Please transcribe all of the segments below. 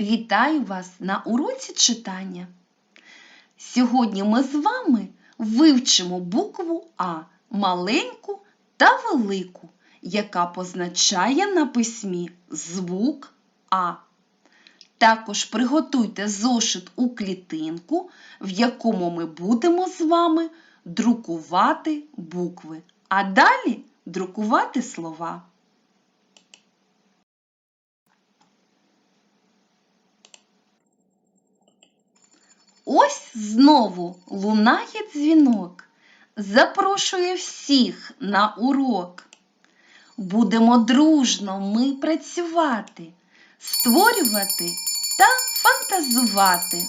Вітаю вас на уроці читання. Сьогодні ми з вами вивчимо букву А маленьку та велику, яка позначає на письмі звук А. Також приготуйте зошит у клітинку, в якому ми будемо з вами друкувати букви, а далі друкувати слова. Ось знову лунає дзвінок, запрошує всіх на урок. Будемо дружно ми працювати, створювати та фантазувати.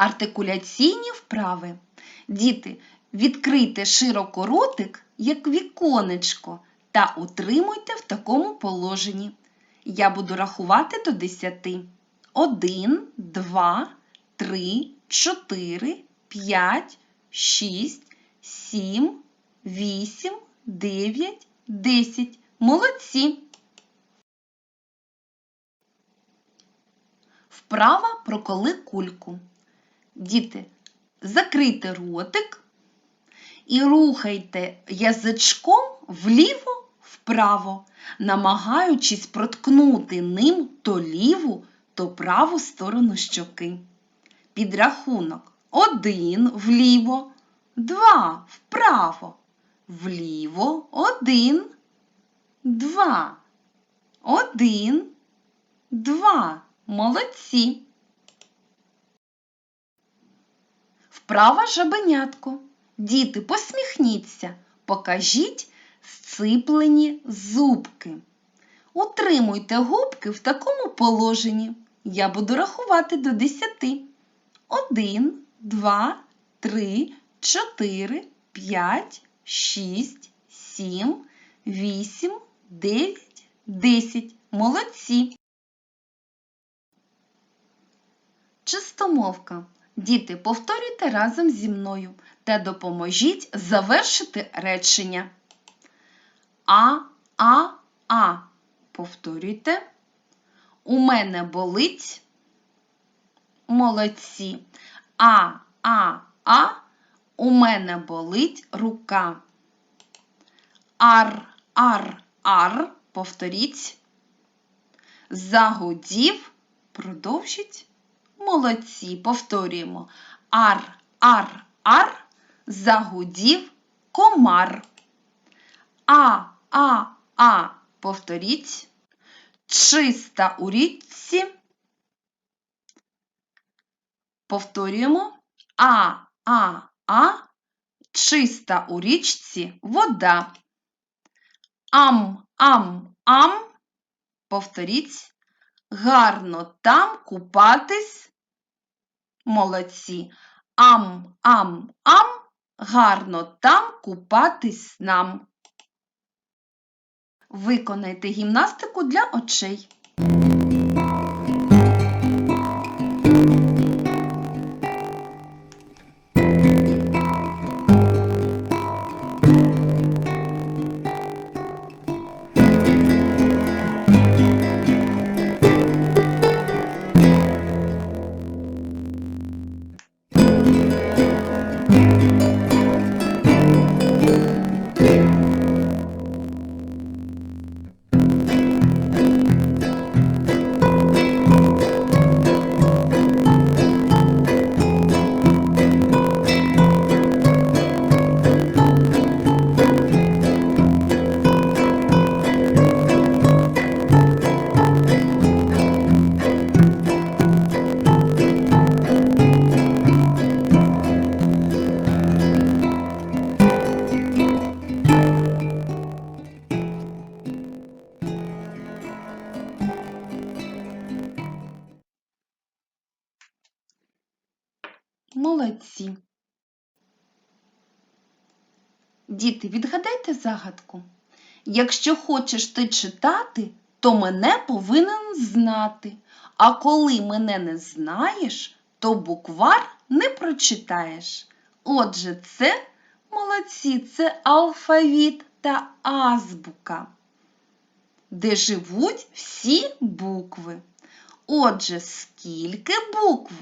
Артикуляційні вправи. Діти, відкрийте широко ротик, як віконечко, та утримуйте в такому положенні. Я буду рахувати до 10. 1, 2, 3, 4, 5, 6, 7, 8, 9, 10. Молодці! Вправа проколи кульку. Діти, закрийте ротик і рухайте язичком вліво-вправо, намагаючись проткнути ним то ліву, то праву сторону щоки. Підрахунок один вліво, два вправо, вліво один, два, один, два. Молодці. Вправа жабенятко. Діти, посміхніться, покажіть сциплені зубки. Утримуйте губки в такому положенні. Я буду рахувати до 10. 1, 2, 3, 4, 5, 6, 7, 8, 9, 10. Молодці. Чистомовка. Діти, повторюйте разом зі мною та допоможіть завершити речення. А, а, а. Повторюйте. У мене болить. Молодці. А, а, а. У мене болить рука. Ар, ар, ар. Повторіть. Загудів. Продовжіть. Молодці, повторюємо. Ар, ар, ар, загудів комар. А, а, а, повторіть. Чиста у річці. Повторюємо. А, а, а, чиста у річці вода. Ам, ам, ам, повторіть. Гарно там купатись. Молодці. Ам, ам, ам, гарно там купатись нам. Виконайте гімнастику для очей. Загадку. Якщо хочеш ти читати, то мене повинен знати. А коли мене не знаєш, то буквар не прочитаєш. Отже, це молодці, це алфавіт та азбука, де живуть всі букви. Отже, скільки букв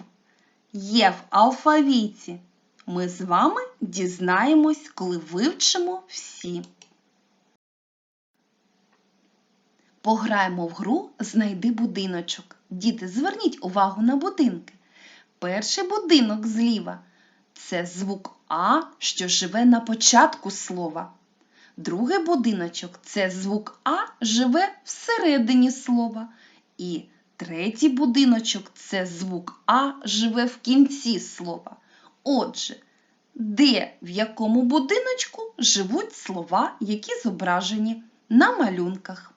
є в алфавіті? Ми з вами дізнаємось, коли вивчимо всі. Пограємо в гру Знайди будиночок. Діти, зверніть увагу на будинки. Перший будинок зліва це звук А, що живе на початку слова. Другий будиночок це звук А живе всередині слова. І третій будиночок це звук А живе в кінці слова. Отже, де в якому будиночку живуть слова, які зображені на малюнках.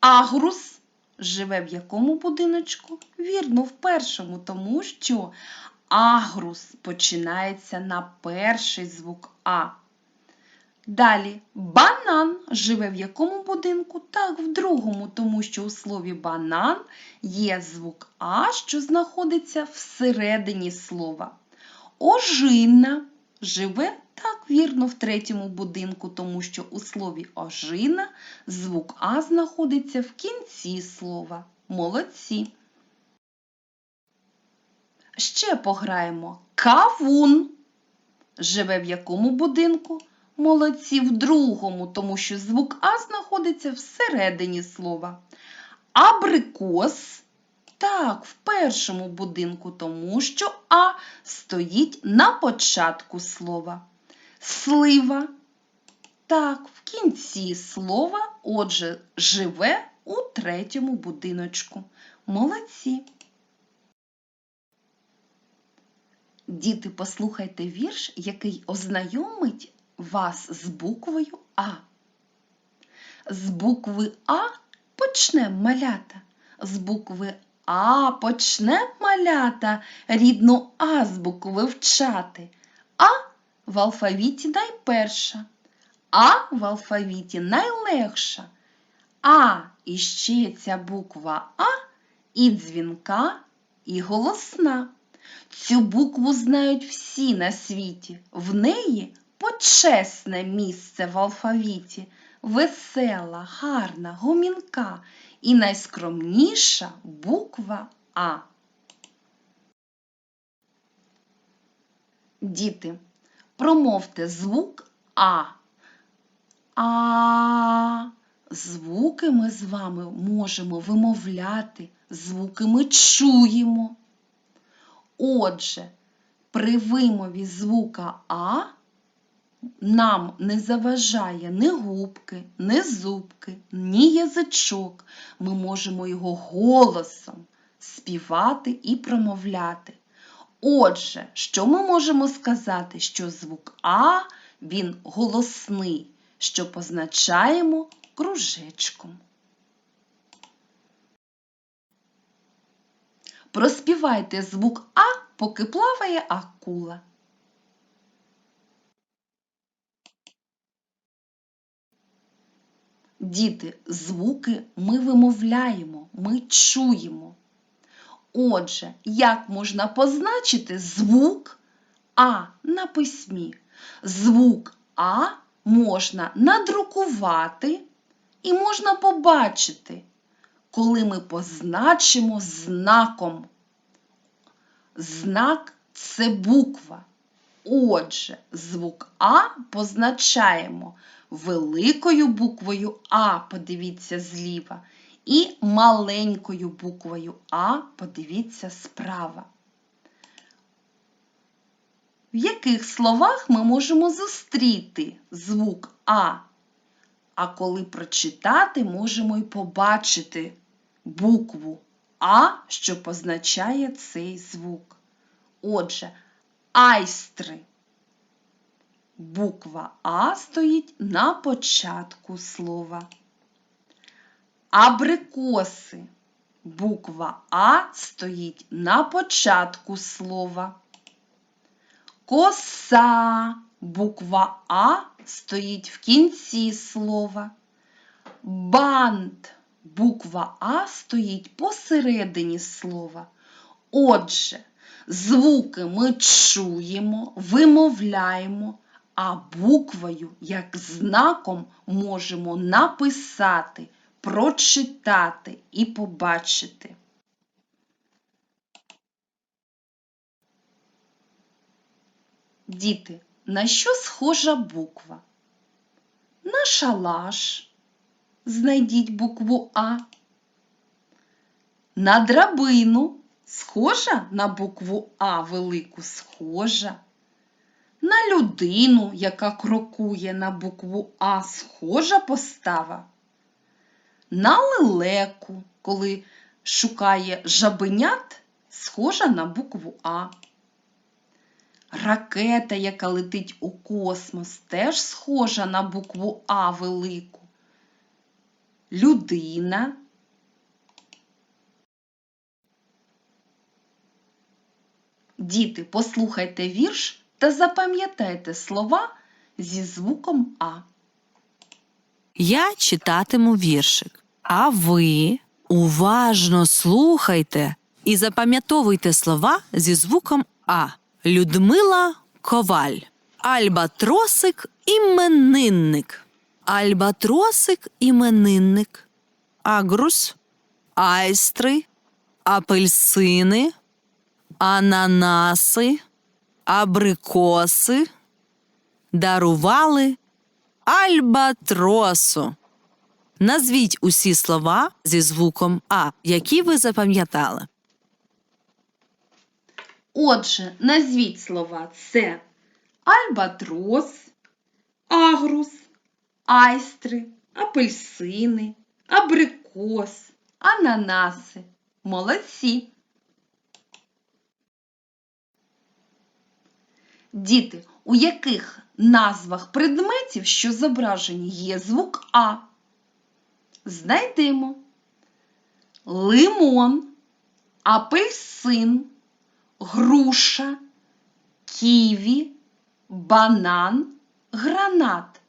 Агрус живе в якому будиночку? Вірно, в першому, тому що агрус починається на перший звук А. Далі банан живе в якому будинку? Так, в другому, тому що у слові банан є звук А, що знаходиться всередині слова. Ожина живе так вірно в третьому будинку, тому що у слові ожина звук А знаходиться в кінці слова. Молодці. Ще пограємо. Кавун. Живе в якому будинку? Молодці в другому, тому що звук А знаходиться всередині слова. Абрикос. Так, в першому будинку, тому що А стоїть на початку слова. Слива. Так, в кінці слова, отже, живе у третьому будиночку. Молодці. Діти, послухайте вірш, який ознайомить вас з буквою А. З букви А почнемо малята. З букви А почнемо малята рідну азбуку вивчати. А в алфавіті найперша, А в алфавіті найлегша. А і ще ця буква А і дзвінка, і голосна. Цю букву знають всі на світі. В неї почесне місце в алфавіті, весела, гарна, гомінка і найскромніша буква А. Діти, промовте звук А. А. Звуки ми з вами можемо вимовляти, звуки ми чуємо. Отже, при вимові звука А нам не заважає ні губки, ні зубки, ні язичок. Ми можемо його голосом співати і промовляти. Отже, що ми можемо сказати, що звук А він голосний, що позначаємо кружечком. Проспівайте звук А, поки плаває акула. Діти, звуки ми вимовляємо, ми чуємо. Отже, як можна позначити звук А на письмі? Звук А можна надрукувати і можна побачити, коли ми позначимо знаком. Знак це буква. Отже, звук А позначаємо великою буквою А, подивіться зліва, і маленькою буквою А, подивіться справа. В яких словах ми можемо зустріти звук А? А коли прочитати, можемо й побачити букву А, що позначає цей звук. Отже, айстри. Буква А стоїть на початку слова. Абрикоси. Буква А стоїть на початку слова. Коса. Буква А стоїть в кінці слова. Бант. Буква А стоїть посередині слова. Отже, звуки ми чуємо, вимовляємо, а буквою, як знаком, можемо написати, прочитати і побачити. Діти, на що схожа буква? На шалаш. Знайдіть букву А. На драбину. Схожа на букву А велику схожа. На людину, яка крокує на букву А, схожа постава. На лелеку, коли шукає жабенят, схожа на букву А. Ракета, яка летить у космос, теж схожа на букву А велику. Людина. Діти, послухайте вірш та запам'ятайте слова зі звуком А. Я читатиму віршик, а ви уважно слухайте і запам'ятовуйте слова зі звуком А. Людмила Коваль. Альбатросик іменинник. Альбатросик іменинник. Агрус, айстри, апельсини, ананаси, абрикоси дарували альбатросу. Назвіть усі слова зі звуком А, які ви запам'ятали. Отже, назвіть слова це альбатрос, агрус, айстри, апельсини, абрикос, ананаси. Молодці. Діти, у яких назвах предметів, що зображені, є звук А? Знайдемо лимон, апельсин, груша, ківі, банан, гранат.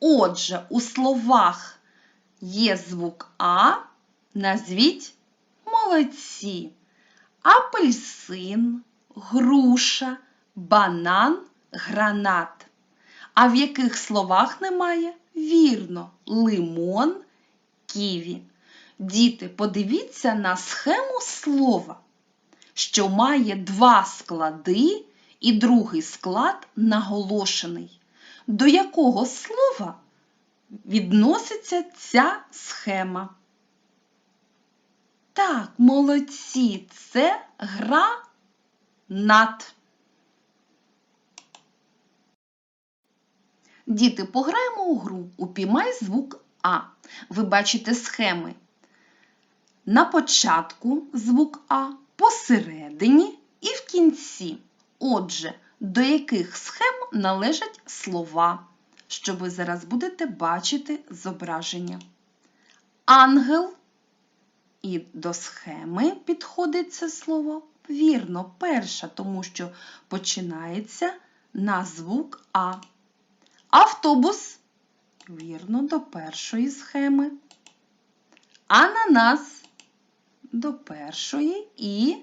Отже, у словах є звук А, назвіть молодці. Апельсин, груша, банан, гранат. А в яких словах немає? Вірно, лимон, ківі. Діти, подивіться на схему слова що має два склади і другий склад наголошений. До якого слова відноситься ця схема? Так, молодці, це гра Діти, пограємо у гру. Упіймай звук А. Ви бачите схеми. На початку звук А, посередині і в кінці. Отже, до яких схем належать слова, що ви зараз будете бачити зображення. Ангел. І до схеми підходить це слово вірно, перша, тому що починається на звук А. Автобус. Вірно, до першої схеми. Ананас до першої і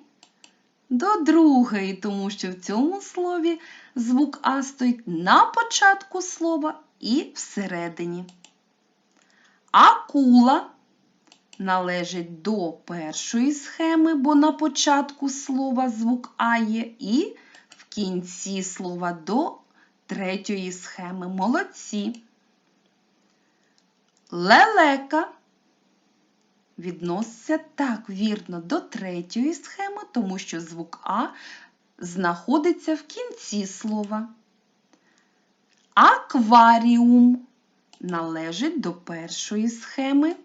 до другої, тому що в цьому слові звук А стоїть на початку слова і всередині. Акула належить до першої схеми, бо на початку слова звук А є, і в кінці слова до третьої схеми. Молодці. Лелека відноситься так вірно до третьої схеми, тому що звук А знаходиться в кінці слова. Акваріум належить до першої схеми.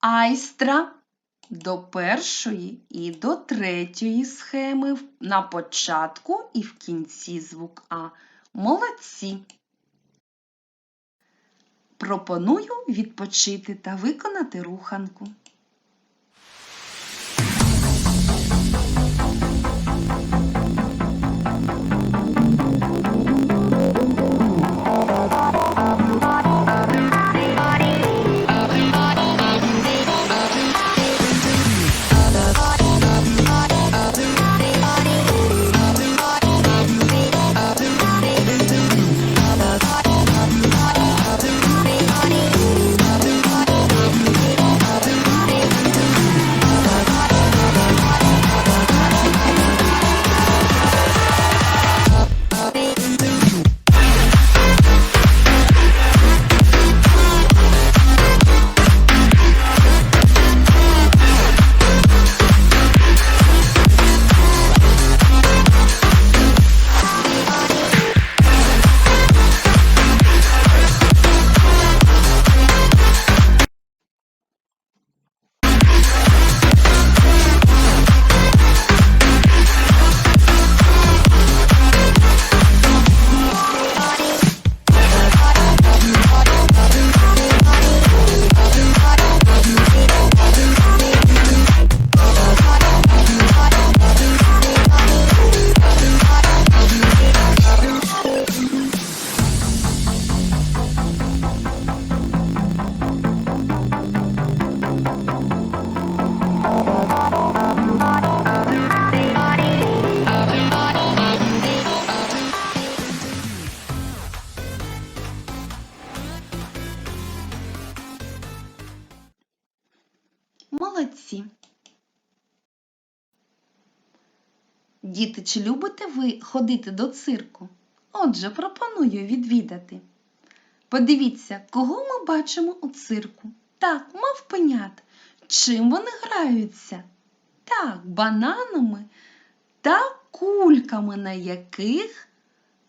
Айстра до першої і до третьої схеми на початку і в кінці звук А. Молодці! Пропоную відпочити та виконати руханку. Діти, чи любите ви ходити до цирку? Отже, пропоную відвідати. Подивіться, кого ми бачимо у цирку. Так, мав мавпенят. Чим вони граються? Так, бананами та кульками, на яких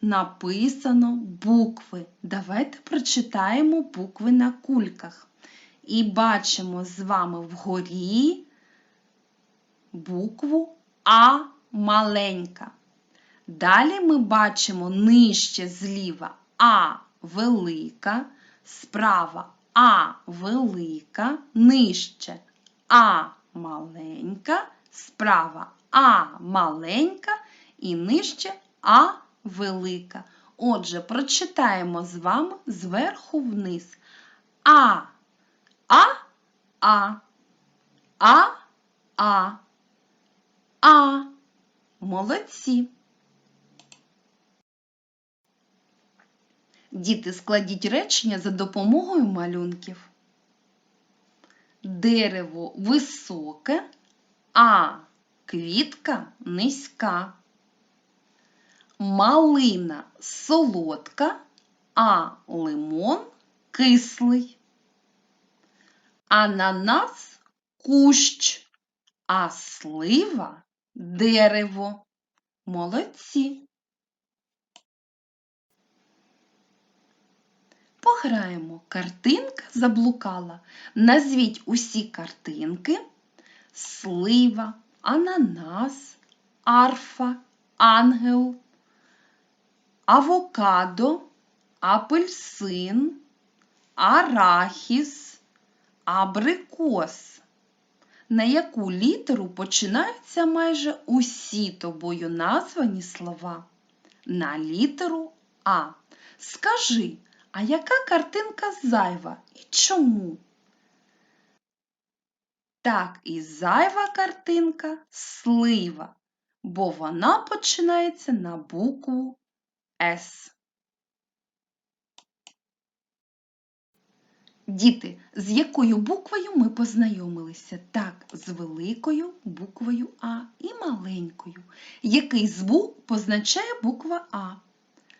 написано букви. Давайте прочитаємо букви на кульках. І бачимо з вами вгорі букву А маленька. Далі ми бачимо нижче зліва А велика, справа А велика, нижче А маленька, справа А маленька і нижче А велика. Отже, прочитаємо з вами зверху вниз. А, А, А, А, А, А. Молодці. Діти, складіть речення за допомогою малюнків. Дерево високе, а квітка низька. Малина солодка, а лимон кислий. Ананас кущ, а слива дерево. Молодці. Пограємо. Картинка заблукала. Назвіть усі картинки. Слива, ананас, арфа, ангел, авокадо, апельсин, арахіс, абрикос. На яку літеру починаються майже усі тобою названі слова? На літеру А. Скажи, а яка картинка зайва і чому? Так, і зайва картинка слива, бо вона починається на букву С. Діти, з якою буквою ми познайомилися? Так, з великою буквою А і маленькою. Який звук позначає буква А?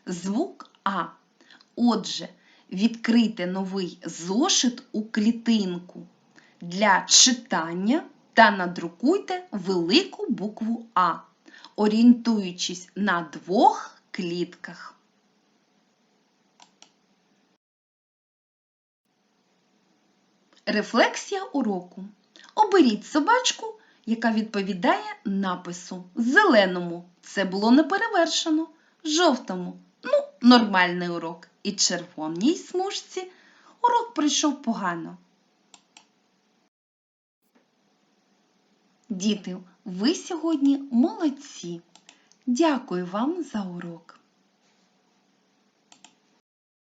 Звук А. Отже, відкрийте новий зошит у клітинку для читання та надрукуйте велику букву А, орієнтуючись на двох клітках. Рефлексія уроку. Оберіть собачку, яка відповідає напису. Зеленому це було неперевершено, жовтому ну, нормальний урок. І червоній смужці урок прийшов погано. Діти, ви сьогодні молодці. Дякую вам за урок.